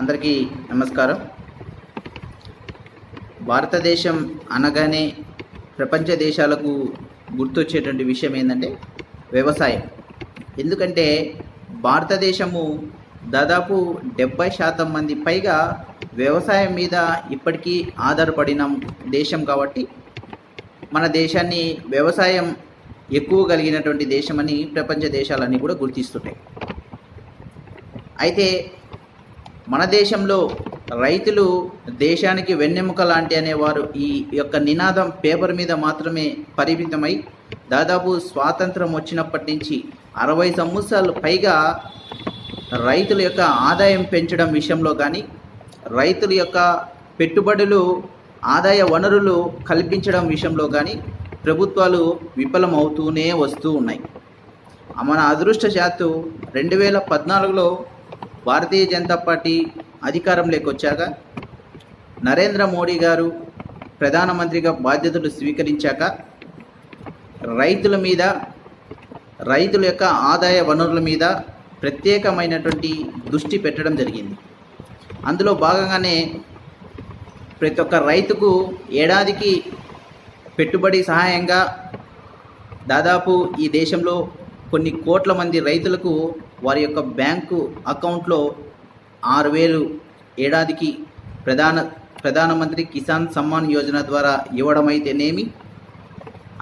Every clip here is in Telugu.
అందరికీ నమస్కారం. భారతదేశం అనగానే ప్రపంచ దేశాలకు గుర్తొచ్చేటువంటి విషయం ఏంటంటే వ్యవసాయం. ఎందుకంటే భారతదేశము దాదాపు డెబ్బై శాతం మంది పైగా వ్యవసాయం మీద ఇప్పటికీ ఆధారపడిన దేశం కాబట్టి మన దేశాన్ని వ్యవసాయం ఎక్కువ కలిగినటువంటి దేశమని ప్రపంచ దేశాలన్నీ కూడా గుర్తిస్తుంటాయి. అయితే మన దేశంలో రైతులు దేశానికి వెన్నెముక లాంటి అనేవారు ఈ యొక్క నినాదం పేపర్ మీద మాత్రమే పరిమితమై దాదాపు స్వాతంత్రం వచ్చినప్పటి నుంచి అరవై సంవత్సరాలు పైగా రైతుల యొక్క ఆదాయం పెంచడం విషయంలో కానీ రైతుల యొక్క పెట్టుబడులు ఆదాయ వనరులు కల్పించడం విషయంలో కానీ ప్రభుత్వాలు విఫలమవుతూనే వస్తూ ఉన్నాయి. మన అదృష్టశాత్తు రెండు వేల పద్నాలుగులో భారతీయ జనతా పార్టీ అధికారంలోకి వచ్చాక నరేంద్ర మోడీ గారు ప్రధానమంత్రిగా బాధ్యతలు స్వీకరించాక రైతుల మీద రైతుల యొక్క ఆదాయ వనరుల మీద ప్రత్యేకమైనటువంటి దృష్టి పెట్టడం జరిగింది. అందులో భాగంగానే ప్రతి ఒక్క రైతుకు ఏడాదికి పెట్టుబడి సహాయంగా దాదాపు ఈ దేశంలో కొన్ని కోట్ల మంది రైతులకు వారి యొక్క బ్యాంకు అకౌంట్లో ఆరు వేలు ఏడాదికి ప్రధాన ప్రధానమంత్రి కిసాన్ సమ్మాన్ యోజన ద్వారా ఇవ్వడం అయితేనేమి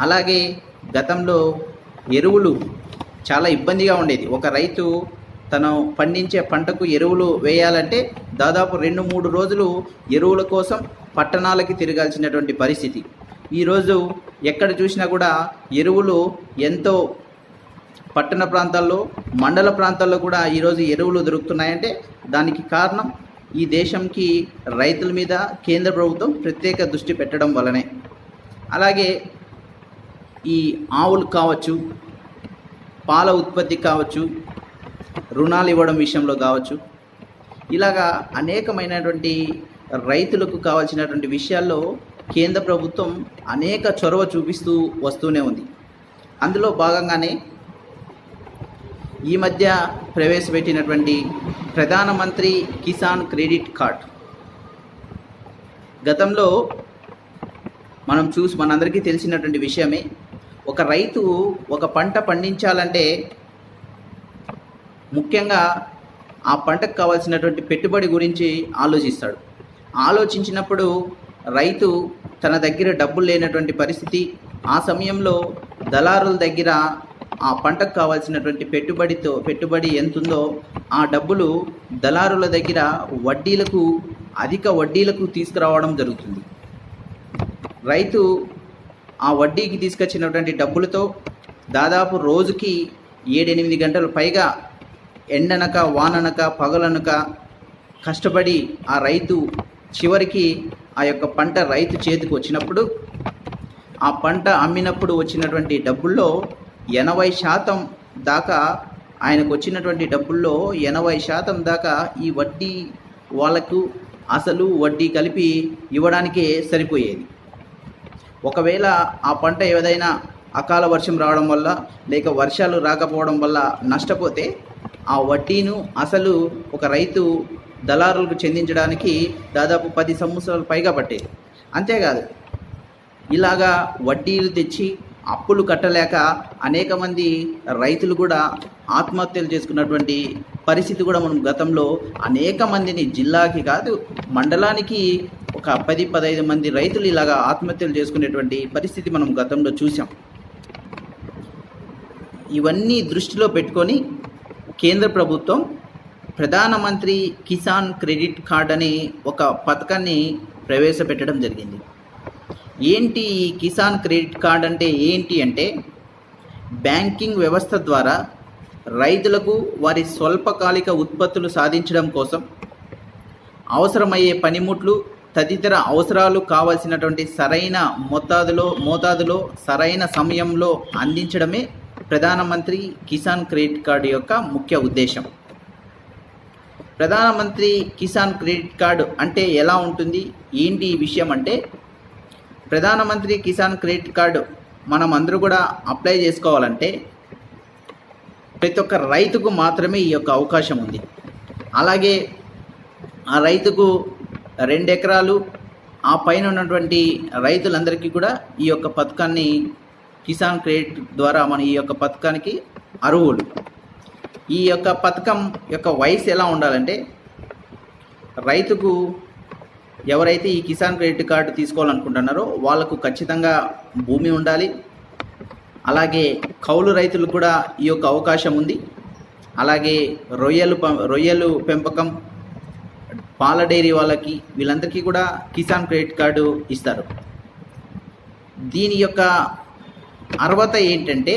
అలాగే గతంలో ఎరువులు చాలా ఇబ్బందిగా ఉండేది. ఒక రైతు తను పండించే పంటకు ఎరువులు వేయాలంటే దాదాపు రెండు మూడు రోజులు ఎరువుల కోసం పట్టణాలకి తిరగాల్సినటువంటి పరిస్థితి. ఈరోజు ఎక్కడ చూసినా కూడా ఎరువులు ఎంతో పట్టణ ప్రాంతాల్లో మండల ప్రాంతాల్లో కూడా ఈరోజు ఎరువులు దొరుకుతున్నాయంటే దానికి కారణం ఈ దేశంకి రైతుల మీద కేంద్ర ప్రభుత్వం ప్రత్యేక దృష్టి పెట్టడం వలనే. అలాగే ఈ ఆవులు కావచ్చు పాల ఉత్పత్తి కావచ్చు రుణాలు ఇవ్వడం విషయంలో కావచ్చు ఇలాగా అనేకమైనటువంటి రైతులకు కావాల్సినటువంటి విషయాల్లో కేంద్ర ప్రభుత్వం అనేక చొరవ చూపిస్తూ వస్తూనే ఉంది. అందులో భాగంగానే ఈ మధ్య ప్రవేశపెట్టినటువంటి ప్రధానమంత్రి కిసాన్ క్రెడిట్ కార్డ్. గతంలో మనం చూసి మనందరికీ తెలిసినటువంటి విషయమే ఒక రైతు ఒక పంట పండించాలంటే ముఖ్యంగా ఆ పంటకు కావాల్సినటువంటి పెట్టుబడి గురించి ఆలోచిస్తాడు. ఆలోచించినప్పుడు రైతు తన దగ్గర డబ్బులు లేనటువంటి పరిస్థితి ఆ సమయంలో దళారుల దగ్గర ఆ పంటకు కావాల్సినటువంటి పెట్టుబడితో పెట్టుబడి ఎంతుందో ఆ డబ్బులు దళారుల దగ్గర వడ్డీలకు అధిక వడ్డీలకు తీసుకురావడం జరుగుతుంది. రైతు ఆ వడ్డీకి తీసుకొచ్చినటువంటి డబ్బులతో దాదాపు రోజుకి ఏడెనిమిది గంటలు పైగా ఎండనక వాననక పగలనక కష్టపడి ఆ రైతు చివరికి ఆ యొక్క పంట రైతు చేతికి వచ్చినప్పుడు ఆ పంట అమ్మినప్పుడు వచ్చినటువంటి డబ్బుల్లో ఎనభై శాతం దాకా ఆయనకు వచ్చినటువంటి డబ్బుల్లో ఎనభై శాతం దాకా ఈ వడ్డీ వాళ్ళకు అసలు వడ్డీ కలిపి ఇవ్వడానికే సరిపోయేది. ఒకవేళ ఆ పంట ఏదైనా అకాల వర్షం రావడం వల్ల లేక వర్షాలు రాకపోవడం వల్ల నష్టపోతే ఆ వడ్డీను అసలు ఒక రైతు దళారులకు చెందించడానికి దాదాపు పది సంవత్సరాలు పైగా పట్టేది. అంతేకాదు ఇలాగా వడ్డీలు తెచ్చి అప్పులు కట్టలేక అనేక మంది రైతులు కూడా ఆత్మహత్యలు చేసుకున్నటువంటి పరిస్థితి కూడా మనం గతంలో అనేక మందిని జిల్లాకి కాదు మండలానికి ఒక పది పదహైదు మంది రైతులు ఇలాగా ఆత్మహత్యలు చేసుకునేటువంటి పరిస్థితి మనం గతంలో చూసాం ఇవన్నీ దృష్టిలో పెట్టుకొని కేంద్ర ప్రభుత్వం ప్రధానమంత్రి కిసాన్ క్రెడిట్ కార్డ్ అనే ఒక పథకాన్ని ప్రవేశపెట్టడం జరిగింది. ఏంటి ఈ కిసాన్ క్రెడిట్ కార్డ్ అంటే ఏంటి అంటే బ్యాంకింగ్ వ్యవస్థ ద్వారా రైతులకు వారి స్వల్పకాలిక ఉత్పత్తులు సాధించడం కోసం అవసరమయ్యే పనిముట్లు తదితర అవసరాలు కావాల్సినటువంటి సరైన మోతాదులో మోతాదులో సరైన సమయంలో అందించడమే ప్రధానమంత్రి కిసాన్ క్రెడిట్ కార్డు యొక్క ముఖ్య ఉద్దేశం. ప్రధానమంత్రి కిసాన్ క్రెడిట్ కార్డు అంటే ఎలా ఉంటుంది? ఏంటి ఈ విషయం అంటే ప్రధానమంత్రి కిసాన్ క్రెడిట్ కార్డు మనం అందరూ కూడా అప్లై చేసుకోవాలంటే ప్రతి ఒక్క రైతుకు మాత్రమే ఈ యొక్క అవకాశం ఉంది. అలాగే ఆ రైతుకు రెండు ఎకరాలు ఆ పైన ఉన్నటువంటి రైతులందరికీ కూడా ఈ యొక్క పథకాన్ని కిసాన్ క్రెడిట్ ద్వారా మన ఈ యొక్క పథకానికి అర్హులు. ఈ యొక్క పథకం యొక్క వయసు ఎలా ఉండాలంటే రైతుకు ఎవరైతే ఈ కిసాన్ క్రెడిట్ కార్డు తీసుకోవాలనుకుంటున్నారో వాళ్ళకు ఖచ్చితంగా భూమి ఉండాలి. అలాగే కౌలు రైతులకు కూడా ఈ యొక్క అవకాశం ఉంది. అలాగే రొయ్యలు రొయ్యలు పెంపకం పాల డైరీ వాళ్ళకి వీళ్ళందరికీ కూడా కిసాన్ క్రెడిట్ కార్డు ఇస్తారు. దీని యొక్క అర్హత ఏంటంటే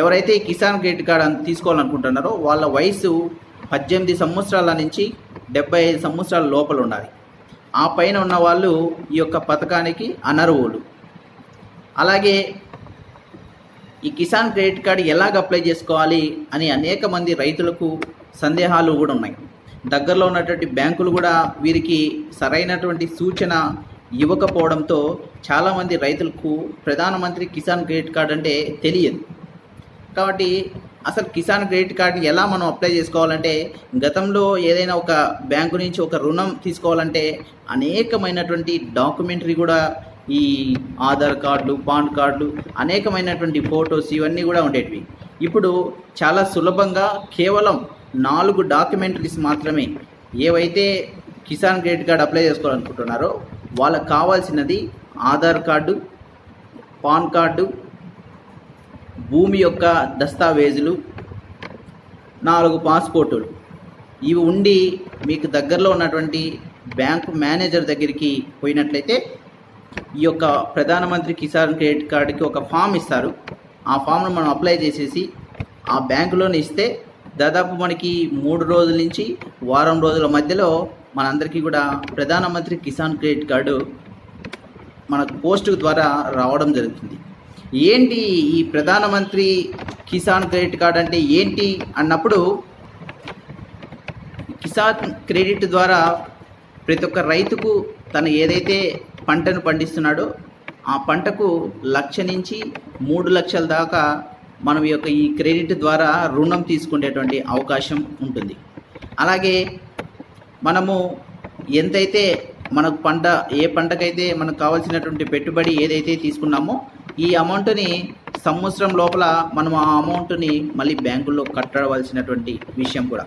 ఎవరైతే కిసాన్ క్రెడిట్ కార్డు తీసుకోవాలనుకుంటున్నారో వాళ్ళ వయసు పద్దెనిమిది సంవత్సరాల నుంచి డెబ్బై ఐదు సంవత్సరాల లోపల ఉండాలి. ఆ పైన ఉన్న వాళ్ళు ఈ యొక్క పథకానికి అనర్హులు. అలాగే ఈ కిసాన్ క్రెడిట్ కార్డు ఎలాగ అప్లై చేసుకోవాలి అని అనేక మంది రైతులకు సందేహాలు కూడా ఉన్నాయి. దగ్గరలో ఉన్నటువంటి బ్యాంకులు కూడా వీరికి సరైనటువంటి సూచన ఇవ్వకపోవడంతో చాలామంది రైతులకు ప్రధానమంత్రి కిసాన్ క్రెడిట్ కార్డు అంటే తెలియదు. కాబట్టి అసలు కిసాన్ క్రెడిట్ కార్డుని ఎలా మనం అప్లై చేసుకోవాలంటే గతంలో ఏదైనా ఒక బ్యాంకు నుంచి ఒక రుణం తీసుకోవాలంటే అనేకమైనటువంటి డాక్యుమెంటరీ కూడా ఈ ఆధార్ కార్డులు పాన్ కార్డులు అనేకమైనటువంటి ఫొటోస్ ఇవన్నీ కూడా ఉండేటివి. ఇప్పుడు చాలా సులభంగా కేవలం నాలుగు డాక్యుమెంటరీస్ మాత్రమే ఏవైతే కిసాన్ క్రెడిట్ కార్డు అప్లై చేసుకోవాలనుకుంటున్నారో వాళ్ళకి కావాల్సినది ఆధార్ కార్డు పాన్ కార్డు భూమి యొక్క దస్తావేజులు నాలుగు పాస్పోర్టులు. ఇవి ఉండి మీకు దగ్గరలో ఉన్నటువంటి బ్యాంకు మేనేజర్ దగ్గరికి పోయినట్లయితే ఈ యొక్క ప్రధానమంత్రి కిసాన్ క్రెడిట్ కార్డుకి ఒక ఫామ్ ఇస్తారు. ఆ ఫామ్ను మనం అప్లై చేసేసి ఆ బ్యాంకులోనే ఇస్తే దాదాపు మనకి మూడు రోజుల నుంచి వారం రోజుల మధ్యలో మనందరికీ కూడా ప్రధానమంత్రి కిసాన్ క్రెడిట్ కార్డు మన పోస్ట్ ద్వారా రావడం జరుగుతుంది. ఏంటి ఈ ప్రధానమంత్రి కిసాన్ క్రెడిట్ కార్డ్ అంటే ఏంటి అన్నప్పుడు కిసాన్ క్రెడిట్ ద్వారా ప్రతి ఒక్క రైతుకు తను ఏదైతే పంటను పండిస్తున్నాడో ఆ పంటకు లక్ష నుంచి మూడు లక్షల దాకా మనం ఈ యొక్క ఈ క్రెడిట్ ద్వారా రుణం తీసుకునేటువంటి అవకాశం ఉంటుంది. అలాగే మనము ఎంతైతే మనకు పంట ఏ పంటకైతే మనకు కావాల్సినటువంటి పెట్టుబడి ఏదైతే తీసుకున్నామో ఈ అమౌంట్ని సంవత్సరం లోపల మనం ఆ అమౌంట్ని మళ్ళీ బ్యాంకుల్లో కట్టవలసినటువంటి విషయం కూడా.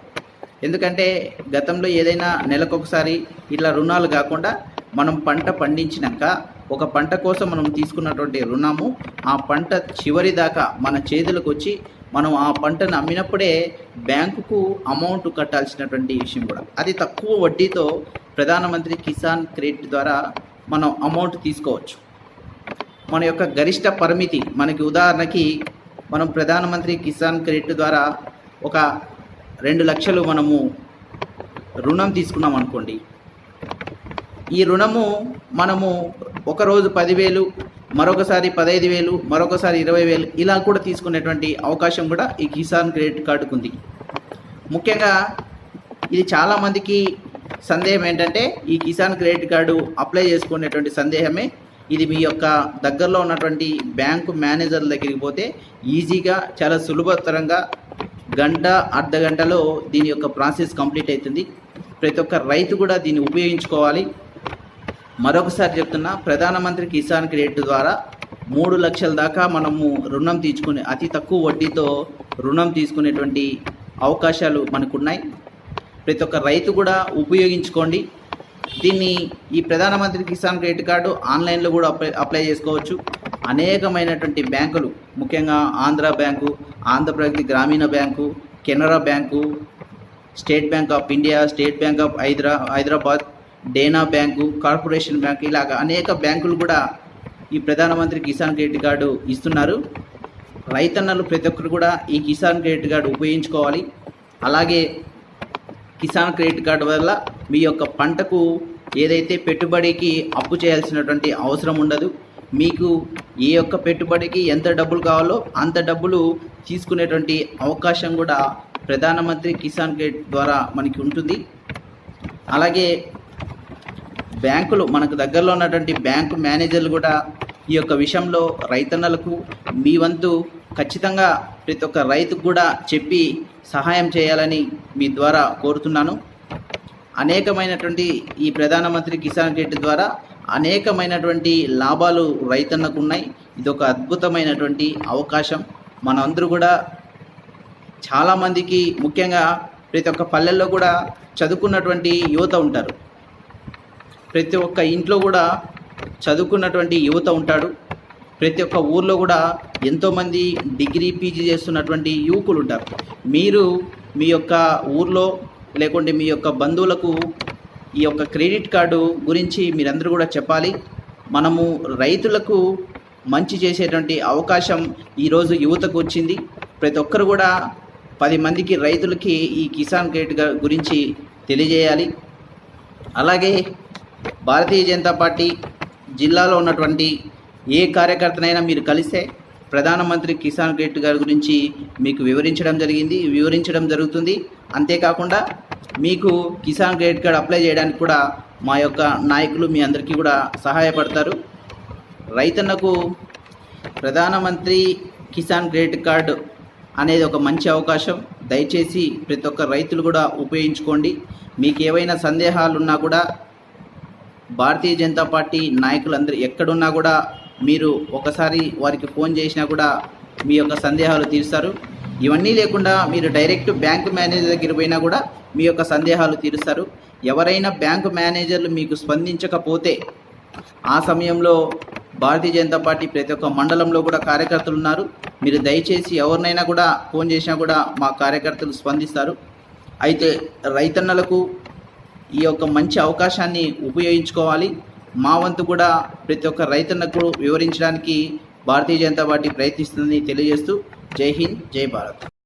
ఎందుకంటే గతంలో ఏదైనా నెలకొకసారి ఇట్లా రుణాలు కాకుండా మనం పంట పండించినాక ఒక పంట కోసం మనం తీసుకున్నటువంటి రుణము ఆ పంట చివరి దాకా మన చేతులకు వచ్చి మనం ఆ పంటను అమ్మినప్పుడే బ్యాంకుకు అమౌంట్ కట్టాల్సినటువంటి విషయం కూడా. అది తక్కువ వడ్డీతో ప్రధానమంత్రి కిసాన్ క్రెడిట్ ద్వారా మనం అమౌంట్ తీసుకోవచ్చు. మన యొక్క గరిష్ట పరిమితి మనకి ఉదాహరణకి మనం ప్రధానమంత్రి కిసాన్ క్రెడిట్ ద్వారా ఒక రెండు లక్షలు మనము రుణం తీసుకున్నాం అనుకోండి. ఈ రుణము మనము ఒకరోజు పదివేలు మరొకసారి పదహైదు వేలు మరొకసారి ఇరవై వేలు ఇలా కూడా తీసుకునేటువంటి అవకాశం కూడా ఈ కిసాన్ క్రెడిట్ కార్డుకు ఉంది. ముఖ్యంగా ఇది చాలామందికి సందేహం ఏంటంటే ఈ కిసాన్ క్రెడిట్ కార్డు అప్లై చేసుకునేటువంటి సందేహమే ఇది మీ యొక్క దగ్గరలో ఉన్నటువంటి బ్యాంకు మేనేజర్ దగ్గరికి పోతే ఈజీగా చాలా సులభతరంగా గంట అర్ధ గంటలో దీని యొక్క ప్రాసెస్ కంప్లీట్ అవుతుంది. ప్రతి ఒక్క రైతు కూడా దీన్ని ఉపయోగించుకోవాలి. మరొకసారి చెప్తున్నా ప్రధానమంత్రి కిసాన్ క్రెడిట్ ద్వారా మూడు లక్షల దాకా మనము రుణం తీసుకునే అతి తక్కువ వడ్డీతో రుణం తీసుకునేటువంటి అవకాశాలు మనకున్నాయి. ప్రతి ఒక్క రైతు కూడా ఉపయోగించుకోండి. దీన్ని ఈ ప్రధానమంత్రి కిసాన్ క్రెడిట్ కార్డు ఆన్లైన్లో కూడా అప్లై అప్లై చేసుకోవచ్చు. అనేకమైనటువంటి బ్యాంకులు ముఖ్యంగా Andhra bank Andhra Pradesh Grameena bank Canara bank state bank of India state bank of Hydraa Hyderabad Dena bank corporation bank ఇలాగ అనేక బ్యాంకులు కూడా ఈ ప్రధానమంత్రి కిసాన్ క్రెడిట్ కార్డు ఇస్తున్నారు. రైతన్నలు ప్రతి ఒక్కరు కూడా ఈ కిసాన్ క్రెడిట్ కార్డు ఉపయోగించుకోవాలి. అలాగే కిసాన్ క్రెడిట్ కార్డు వల్ల మీ యొక్క పంటకు ఏదైతే పెట్టుబడికి అప్పు చేయాల్సినటువంటి అవసరం ఉండదు మీకు ఏ యొక్క పెట్టుబడికి ఎంత డబ్బులు కావాలో అంత డబ్బులు తీసుకునేటువంటి అవకాశం కూడా ప్రధానమంత్రి కిసాన్ క్రెడిట్ ద్వారా మనకి ఉంటుంది. అలాగే బ్యాంకులు మనకు దగ్గరలో ఉన్నటువంటి బ్యాంకు మేనేజర్లు కూడా ఈ యొక్క విషయంలో రైతన్నలకు మీ వంతు ఖచ్చితంగా ప్రతి ఒక్క రైతుకు కూడా చెప్పి సహాయం చేయాలని మీ ద్వారా కోరుతున్నాను. అనేకమైనటువంటి ఈ ప్రధానమంత్రి కిసాన్ క్రెడిట్ ద్వారా అనేకమైనటువంటి లాభాలు రైతన్నకు ఉన్నాయి ఇది ఒక అద్భుతమైనటువంటి అవకాశం. మనందరూ కూడా చాలామందికి ముఖ్యంగా ప్రతి ఒక్క పల్లెల్లో కూడా చదువుకున్నటువంటి యువత ఉంటారు. ప్రతి ఒక్క ఇంట్లో కూడా చదువుకున్నటువంటి యువత ఉంటాడు. ప్రతి ఒక్క ఊర్లో కూడా ఎంతోమంది డిగ్రీ పీజీ చేస్తున్నటువంటి యువకులు ఉంటారు మీరు మీ యొక్క ఊర్లో లేకుంటే మీ యొక్క బంధువులకు ఈ యొక్క క్రెడిట్ కార్డు గురించి మీరందరూ కూడా చెప్పాలి. మనము రైతులకు మంచి చేసేటువంటి అవకాశం ఈరోజు యువతకు వచ్చింది. ప్రతి ఒక్కరు కూడా పది మందికి రైతులకి ఈ కిసాన్ క్రెడిట్ గురించి తెలియజేయాలి. అలాగే భారతీయ జనతా పార్టీ జిల్లాలో ఉన్నటువంటి ఏ కార్యకర్తనైనా మీరు కలిస్తే ప్రధానమంత్రి కిసాన్ క్రెడిట్ గారి గురించి మీకు వివరించడం జరిగింది వివరించడం జరుగుతుంది. అంతేకాకుండా మీకు కిసాన్ క్రెడిట్ కార్డ్ అప్లై చేయడానికి కూడా మా యొక్క నాయకులు మీ అందరికీ కూడా సహాయపడతారు. రైతన్నకు ప్రధానమంత్రి కిసాన్ క్రెడిట్ కార్డు అనేది ఒక మంచి అవకాశం. దయచేసి ప్రతి ఒక్క రైతులు కూడా ఉపయోగించుకోండి. మీకు ఏవైనా సందేహాలు ఉన్నా కూడా భారతీయ జనతా పార్టీ నాయకులందరూ ఎక్కడున్నా కూడా మీరు ఒకసారి వారికి ఫోన్ చేసినా కూడా మీ యొక్క సందేహాలు తీరుస్తారు. ఇవన్నీ లేకుండా మీరు డైరెక్ట్ బ్యాంక్ మేనేజర్ దగ్గర పోయినా కూడా మీ యొక్క సందేహాలు తీరుస్తారు. ఎవరైనా బ్యాంకు మేనేజర్లు మీకు స్పందించకపోతే ఆ సమయంలో భారతీయ జనతా పార్టీ ప్రతి ఒక్క మండలంలో కూడా కార్యకర్తలు ఉన్నారు. మీరు దయచేసి ఎవరినైనా కూడా ఫోన్ చేసినా కూడా మా కార్యకర్తలు స్పందిస్తారు. అయితే రైతన్నలకు ఈ యొక్క మంచి అవకాశాన్ని ఉపయోగించుకోవాలి. మా వంతు కూడా ప్రతి ఒక్క రైతన్నకు వివరించడానికి భారతీయ జనతా పార్టీ ప్రయత్నిస్తుందని తెలియజేస్తూ జై హింద్ జై భారత్.